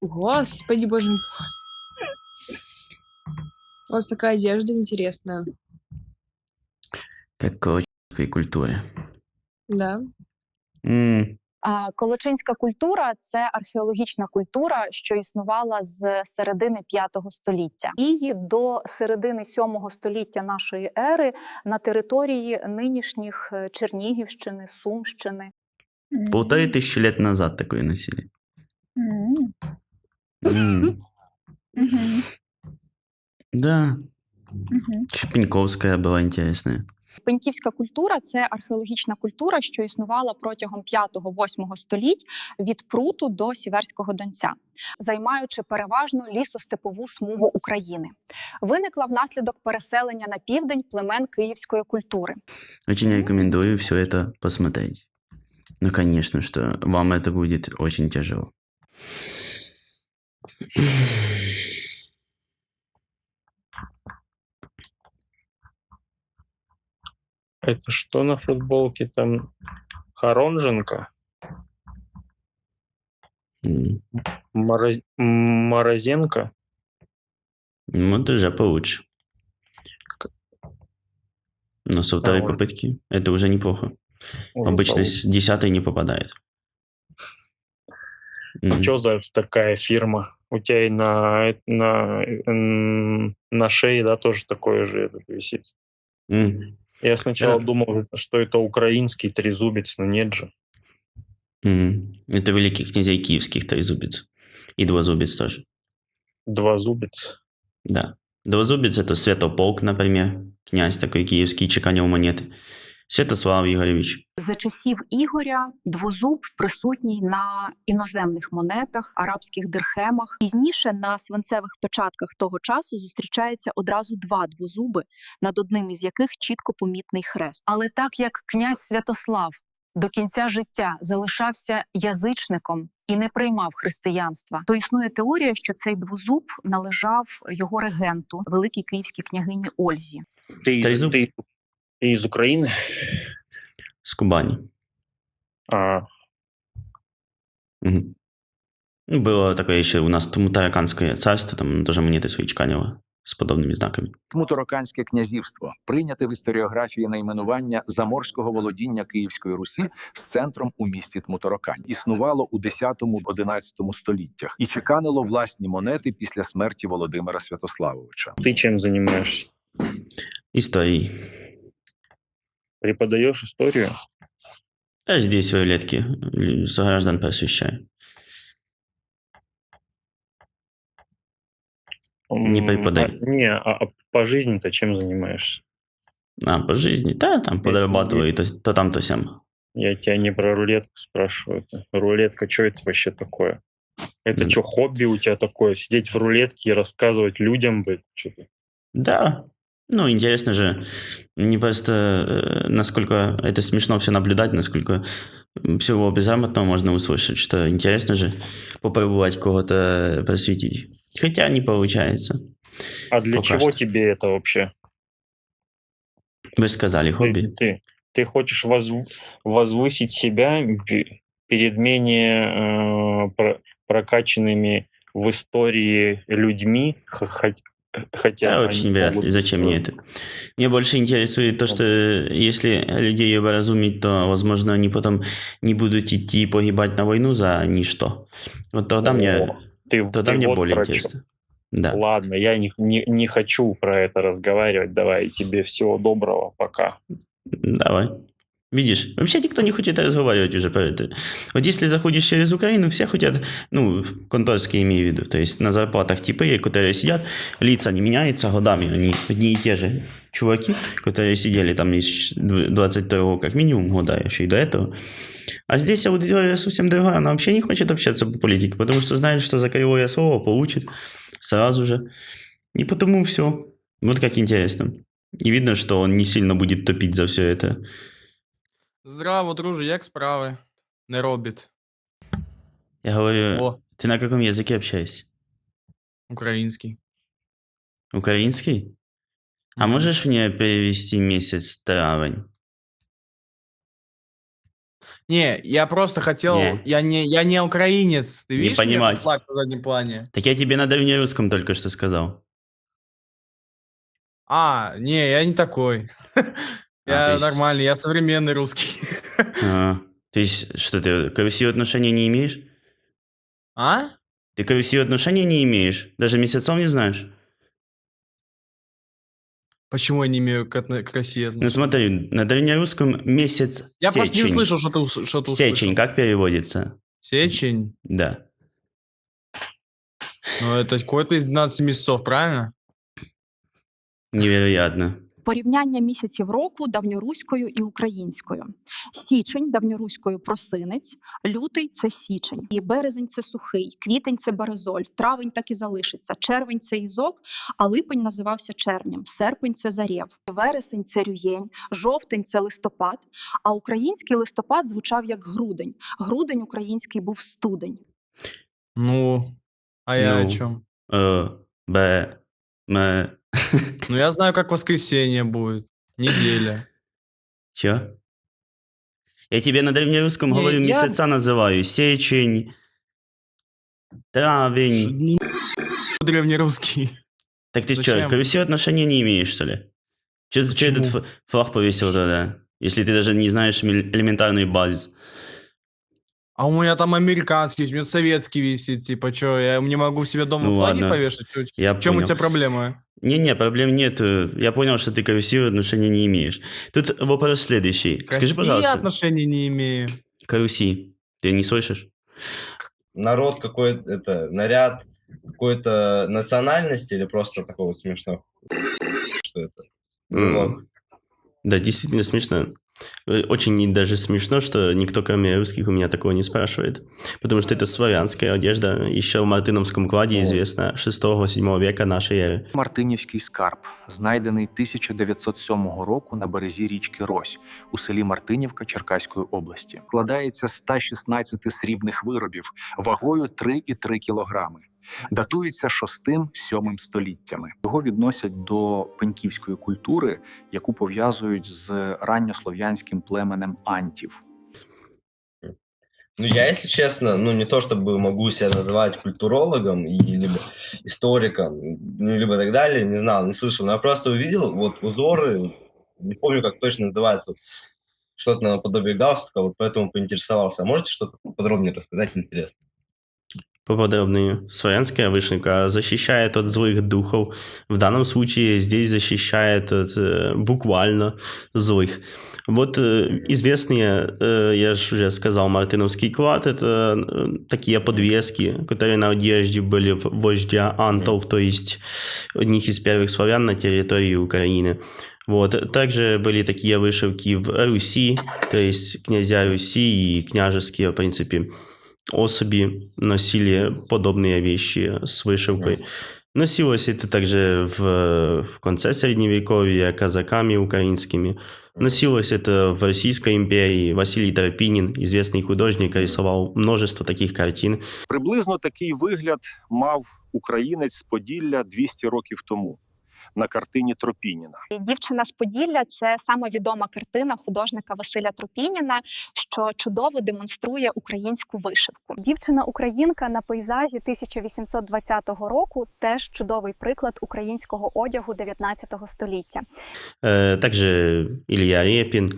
Господи, боже мой. У вас такая одежда интересная. Как колочинской культуре. Да. А, Колочинська культура це археологічна культура, що існувала з середини V століття. І до середини VII століття нашої ери на території нинішніх е, Чернігівщини, Сумщини. Полторы тысячи лет назад такое носили. М. М, Мгм. Да, Мгм. Шпеньковская была интересная. Пеньківська культура це археологічна культура, що існувала протягом 5-8 століть від Пруту до Сіверського Донця, займаючи переважно лісостепову смугу України. Виникла внаслідок переселення на південь племен київської культури. Очень рекомендую все это посмотреть. Ну, конечно, что вам это будет очень тяжело. Это что на футболке там? Хоронженко? М, Мороз- Морозенко? Вот уже получше. Но со второй А, может. попытки это уже неплохо. Уже Обычно с десятой не попадает. М, Что за такая фирма? У тебя и на, на, на шее, да, тоже такое же этот висит. м, Я сначала Да. думал, что это украинский трезубец, но нет же. м. Это великих князей киевских трезубец. И двузубец тоже. Двозубец. Да. Двузубец это Святополк, например. Князь такой киевский, чеканил монеты. Святослав Ігорович. За часів Ігоря двозуб присутній на іноземних монетах, арабських дирхемах. Пізніше на свинцевих печатках того часу зустрічається одразу два двозуби, над одним із яких чітко помітний хрест. Але так як князь Святослав до кінця життя залишався язичником і не приймав християнства, то існує теорія, що цей двозуб належав його регенту, великій київській княгині Ользі. Ты, из, Трезуб- ты, ты из Украины? С Кубани. А, Мгм. Ну, Было такое еще у нас Тумутараканское царство, там тоже монеты свои чеканило с подобными знаками. Тмутараканське князівство прийняте в історіографії найменування заморського володіння Київської Русі з центром у місті Тмутаракань. Існувало у 10-11 століттях і чеканило власні монети після смерті Володимира Святославовича. ты чем занимаешься? Истории. Преподаешь историю? А здесь в рулетке граждан просвещаю. Не преподай. а- не, а, а по жизни-то чем занимаешься? А, по жизни? Да, там подрабатываю, то, то там, то сям. Я тебя не про рулетку спрашиваю. Это- Рулетка, что это вообще такое? Это М. что, хобби у тебя такое? Сидеть в рулетке и рассказывать людям, блядь, что-то? Да. Ну, интересно же, не просто э, насколько это смешно все наблюдать, насколько всего безграмотного можно услышать, что интересно же попробовать кого-то просветить. Хотя не получается. А для Пока чего что. тебе это вообще? Вы сказали, Ты, хобби. ты, ты хочешь возв- возвысить себя пе- перед менее э, про- прокачанными в истории людьми, хотя Да, очень вряд ли. Зачем мне это? Мне больше интересует то, что если людей образумить, то, возможно, они потом не будут идти погибать на войну за ничто. Вот тогда мне, О, Ты, тогда ты мне вот более чё. интересно. Да. Ладно, я не, не, не хочу про это разговаривать. Давай, тебе всего доброго, пока. Давай. Видишь, вообще никто не хочет разговаривать уже про это. Вот если заходишь через Украину, все хотят, ну, конторские имею в виду, то есть на зарплатах типы, которые сидят, лица не меняются годами, они одни и те же чуваки, которые сидели там из 22 как минимум года, а еще и до этого. А здесь аудитория совсем другая, она вообще не хочет общаться по политике, потому что знает, что за кривое слово получит сразу же. И потому все. Вот как интересно. И видно, что он не сильно будет топить за все это. Здраво, друже, як справи? Не робіт. Я говорю, О, ты на каком языке общаешься? український. Украинский? А Мгм. можешь мне перевести месяц травень? Не, я просто хотел... Не. Я, не, я не украинец. Ты Не видишь у меня понимать. флаг на заднем плане? Так я тебе на древнерусском только что сказал. А, не, я не такой. то Я есть- нормальный, я современный русский. А, то есть, что ты к Руси отношения не имеешь? А? Ты к Руси отношения не имеешь? Даже месяцев не знаешь? Почему я не имею к, отно- к России Ну смотри, на древнерусском месяц Я просто не сечень. услышал, что ты, ус- что ты Сечень, услышал. как переводится? Сечень? Да. Ну, это какой-то из 12 месяцев, правильно? Невероятно. Порівняння місяців року давньоруською і українською. Січень давньоруською просинець, лютий це січень, і березень це сухий, квітень це березоль, травень так і залишиться, червень це ізок, а липень називався червнем, серпень це зарєв, вересень це рюєнь, жовтень це листопад. А український листопад звучав як грудень. Грудень український був студень. Ну, а я Ну. о чем? Э, Б, М. Ну, я знаю, как воскресенье будет. Неделя. Чё? Я тебе на древнерусском Не, говорю, я- месяца называю. Сечень, травень. Древнерусский. Так ты что, Зачем? к Руси отношения не имеешь, что ли? Че этот Почему? ф- флаг повесил тогда? Если ты даже не знаешь элементарный базис. А у меня там американский, у меня советский висит. Типа, что, я не могу себе дома Ну флаги ладно. повешать? Чё- Я В чем у понял. тебя проблема? Не-не, проблем нет. Я понял, что ты к Руси отношения не имеешь. Тут вопрос следующий. К Скажи, России пожалуйста, отношений не имею. к Руси ты не слышишь? народ какой-то, это, наряд какой-то национальности или просто такого смешного? Что это? Влог. Да, действительно смешно. Э, Очень даже смешно, что никто, кроме русских, у меня такого не спрашивает. Потому что это славянская одежда, еще в Мартыновском кладе О. известна 6-7 века нашей эры. Мартинівський скарб, знайдений 1907 року на березі річки Рось у селі Мартинівка Черкаської області. Складається з 116 срібних виробів вагою 3,3 кілограми. Датується 6-7 століттями. Його відносять до пеньківської культури, яку пов'язують з ранньослов'янським племенем антів. Ну, я, если честно, ну, не то чтобы могу себя называть культурологом и либо историком, ну, либо так далее, не знал, не слышал, но я просто увидел вот узоры, не помню, как точно называется, что-то наподобие галстука, вот поэтому поинтересовался. А можете что-то подробнее рассказать, интересно? Поподробнее. Славянская вышивка защищает от злых духов. В данном случае здесь защищает от э, буквально злых. Вот э, известные, э, я же уже сказал, мартыновский клад, это такие подвески, которые на одежде были вождя антов, то есть одних из первых славян на территории Украины. Вот. Также были такие вышивки в Руси, то есть князья Руси и княжеские, в принципе, особи носили подобные вещи с вышивкой. Носилось это также в, в конце Средневековья казаками украинскими. Носилось это в Российской империи. Василий Тропинин, известный художник, рисовал множество таких картин. Приблизно такий вигляд мав українець з Поділля 200 років тому на картині Тропініна. Дівчина з Поділля це саме відома картина художника Василя Трупініна, що чудово демонструє українську вишивку. Дівчина-українка на пейзажі 1820 року теж чудовий приклад українського одягу 19 століття. Э, также Илья Репин.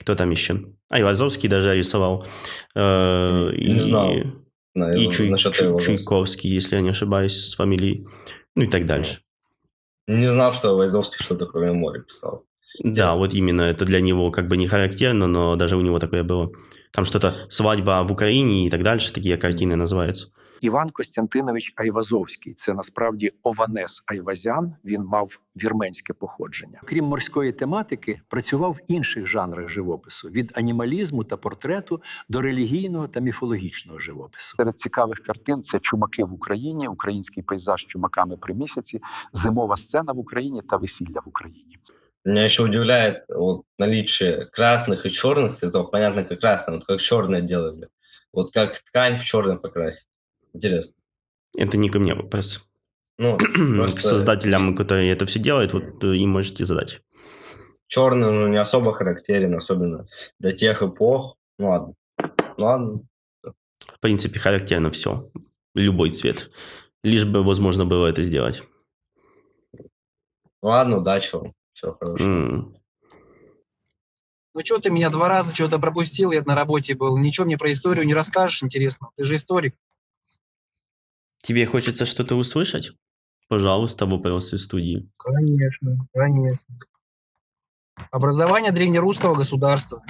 Кто там еще? А, Айвазовский даже рисовал. Э, Не и- знал. На и Чуй- Чуй- Чуйковский, если я не ошибаюсь, с фамилией. Ну и так дальше. Не знал, что Войзовский что-то кроме моря писал. Да, вот именно это для него как бы не характерно, но даже у него такое было. Там что-то «Свадьба в Украине» и так дальше, такие картины называются. Іван Костянтинович Айвазовський це насправді Ованес Айвазян. Він мав вірменське походження. Крім морської тематики, працював в інших жанрах живопису від анімалізму та портрету до релігійного та міфологічного живопису. Серед цікавих картин це чумаки в Україні, український пейзаж з чумаками при місяці, зимова сцена в Україні та весілля в Україні. Меня еще удивляет вот, наличие красных и черных цветов. Понятно, как красное, вот как черное делали. Вот как ткань в черный покрасить. Интересно. Это не ко мне вопрос. Ну, К создателям, которые это все делают, вот э, им можете задать. черный ну, не особо характерен, особенно для тех эпох. Ну ладно. Ну ладно. В принципе, характерно все. Любой цвет. Лишь бы возможно было это сделать. Ладно, удачи вам. Все хорошо. М. Ну что ты меня два раза что-то пропустил, я на работе был. Ничего мне про историю не расскажешь, интересно. Ты же историк. Тебе хочется что-то услышать? Пожалуйста, вопросы в студии. Конечно, конечно. Образование древнерусского государства.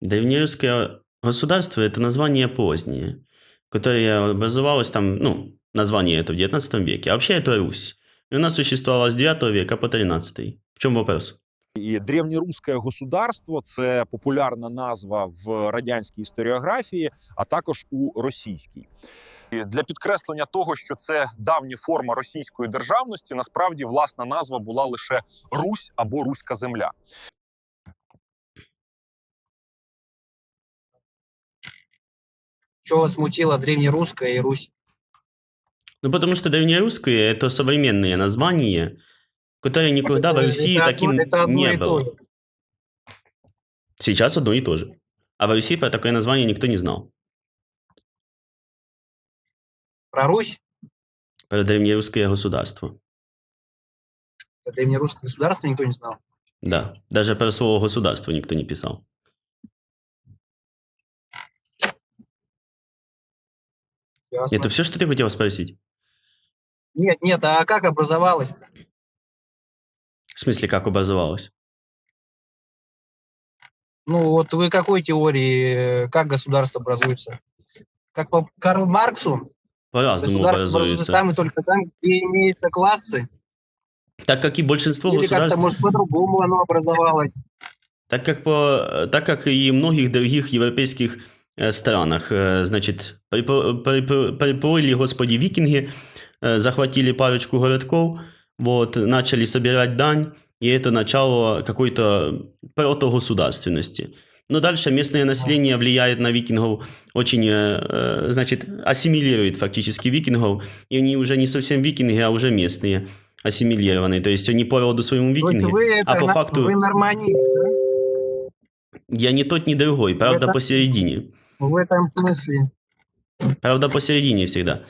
Древнерусское государство – это название позднее, которое образовалось там, ну, название это в 19 веке. А вообще это Русь. И у нас существовало с 9 века по 13. В чем вопрос? І древньоруське государство це популярна назва в радянській історіографії, а також у російській. І для підкреслення того, що це давня форма російської державності, насправді власна назва була лише Русь або Руська земля. Что вас смутило древнерусское и Русь? Ну, потому что древнерусское – это современное название, которое никогда в Это- Руси это таким одно- это одно не было. то же. Сейчас одно и то же. А в Руси про такое название никто не знал. Про Русь? Про древнерусское государство. Про древнерусское государство никто не знал. Да. Даже про слово государство никто не писал. Ясно. Это все, что ты хотел спросить? Нет, нет, а как образовалось -то? В смысле, как образовалось? Ну вот вы какой теории, как государство образуется? Как по Карл Марксу? По-разному Государство образуется там и только там, где имеются классы? Так как и большинство Или как-то, государств... может, по-другому оно образовалось? Так как, по, так как и многих других европейских э, странах, э, значит, припо- припо- приплыли, господи, викинги, захватили парочку городков, вот, начали собирать дань, и это начало какой-то протогосударственности. Но дальше местное население влияет на викингов, очень, э, э, значит, ассимилирует фактически викингов, и они уже не совсем викинги, а уже местные, ассимилированные. То есть они по роду своему викинги, вы, это, а по факту... вы норманист, да? Я не тот, ни другой, правда, Это- посередине. В этом смысле. Правда, посередине всегда.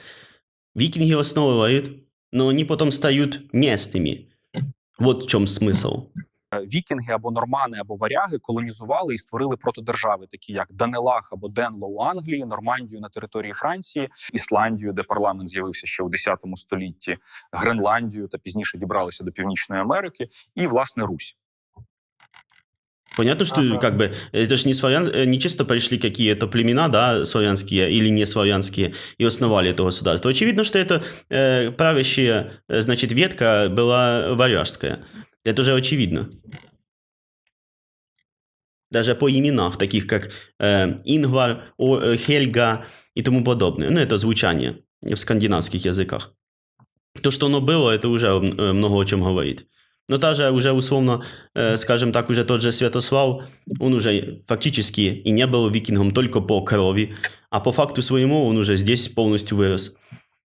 Викинги основывают, но они потом стают местными. Вот в чем смысл. Е, Вікінги або нормани, або варяги колонізували і створили протодержави, такі як Данелах або Денло у Англії, Нормандію на території Франції, Ісландію, де парламент з'явився ще у 10 столітті, Гренландію та пізніше дібралися до Північної Америки, і власне Русь. Понятно, что Ага. как бы это же не славян, э, не чисто пришли какие-то племена, да, славянские или не славянские, и основали это государство. Очевидно, что это э, правящая, э, значит, ветка была варяжская. Это уже очевидно. Даже по именах, таких как э, Ингвар, О- э, Хельга и тому подобное. Ну, это звучание в скандинавских языках. То, что оно было, это уже много о чем говорит. Но даже уже условно, скажем так, уже тот же Святослав, он уже фактически и не был викингом только по крови, а по факту своему он уже здесь полностью вырос.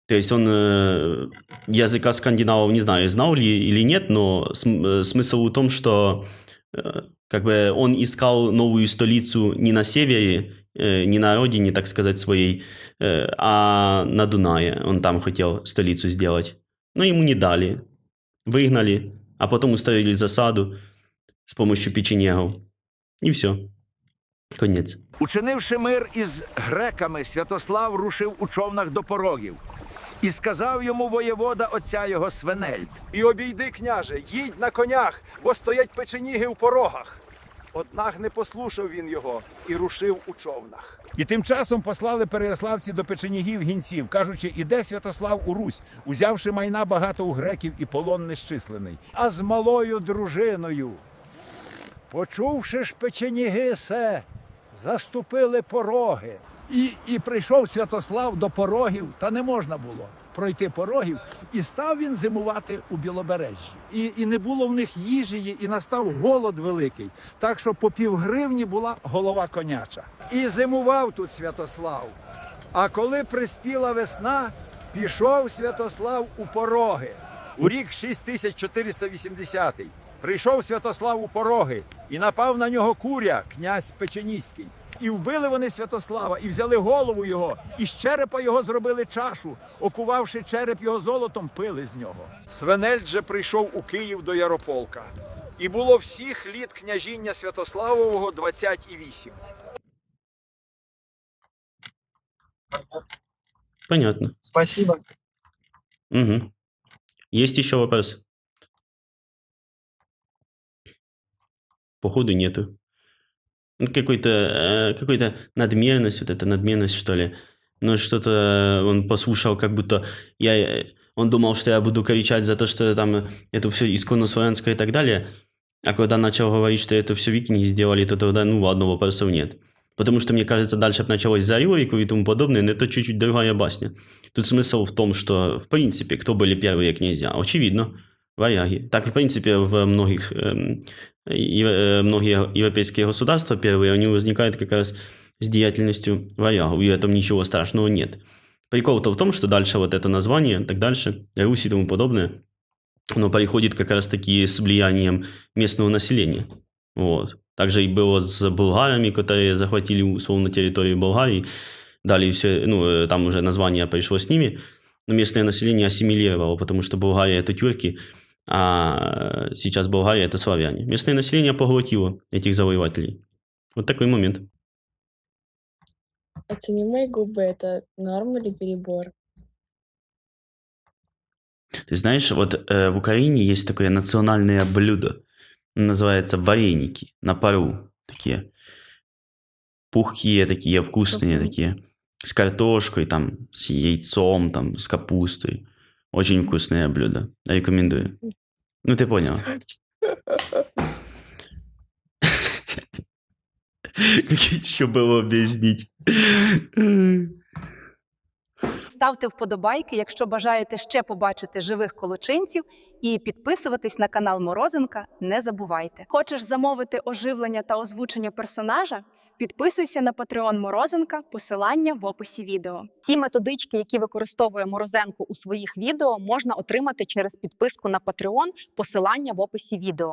То есть он э, языка скандинавов, не знаю, знал ли или нет, но э, смысл в том, что э, как бы он искал новую столицу не на севере, не на родине, так сказать, своей, а на Дунае. Он там хотел столицу сделать. Но ему не дали. Выгнали, а потом устроили засаду с помощью печенегов. И все. Конець. Учинивши мир із греками, Святослав рушив у човнах до порогів. І сказав йому воєвода отця його Свенельд. І обійди, княже, їдь на конях, бо стоять печеніги в порогах. Однак не послушав він його і рушив у човнах. І тим часом послали переяславці до печенігів гінців, кажучи, іде Святослав у Русь, узявши майна багато у греків і полон нещислений. А з малою дружиною. Почувши ж печеніги се, заступили пороги. І, і прийшов Святослав до порогів, та не можна було пройти порогів, і став він зимувати у Білобережжі. І, і не було в них їжі, і настав голод великий. Так що по півгривні була голова коняча. І зимував тут Святослав. А коли приспіла весна, пішов Святослав у пороги. У рік 6480 прийшов Святослав у пороги, і напав на нього куря, князь Печеніський. І вбили вони Святослава, і взяли голову його, і з черепа його зробили чашу, окувавши череп його золотом, пили з нього. Свенельд же прийшов у Київ до Ярополка. І було всіх літ княжіння Святославового 28. Понятно. Спасибо. Угу. Есть еще вопрос? Походу нету. Ну, Какой-то, э, какой-то надменность, вот эта надменность, что ли. Ну, что-то э, он послушал, как будто я... э, Он думал, что я буду кричать за то, что там это все исконно славянское и так далее. А когда начал говорить, что это все викинги сделали, то тогда, ну, ладно, вопросов нет. Потому что, мне кажется, дальше началось за Риорику и тому подобное, но это чуть-чуть другая басня. Тут смысл в том, что, в принципе, кто были первые князья? Очевидно, варяги. Так, в принципе, в многих, эм, э, многие европейские государства первые, они возникают как раз с деятельностью варягов, и в этом ничего страшного нет. Прикол-то в том, что дальше вот это название, так дальше, Русь и тому подобное, оно приходит как раз таки с влиянием местного населения. Вот. Также и было с болгарами, которые захватили условно территорию Болгарии, дали все, ну, э, там уже название пришло с ними, но местное население ассимилировало, потому что Болгария это тюрки, а сейчас Болгария это славяне. Местное население поглотило этих завоевателей. Вот такой момент. Оцени мои губы, это норм или перебор? Ты знаешь, вот э, в Украине есть такое национальное блюдо. Называется вареники на пару. Такие пухкие, такие вкусные, такие. С картошкой, там, с яйцом, там, с капустой. Очень вкусное блюдо. Рекомендую. Ну, ты понял. Как еще было объяснить? Ставте вподобайки, якщо бажаєте ще побачити живих колочинців, і підписуватись на канал Морозенка не забувайте. Хочеш замовити оживлення та озвучення персонажа? Підписуйся на Patreon Морозенка, посилання в описі відео. Ці методички, які використовує Морозенко у своїх відео, можна отримати через підписку на Patreon, посилання в описі відео.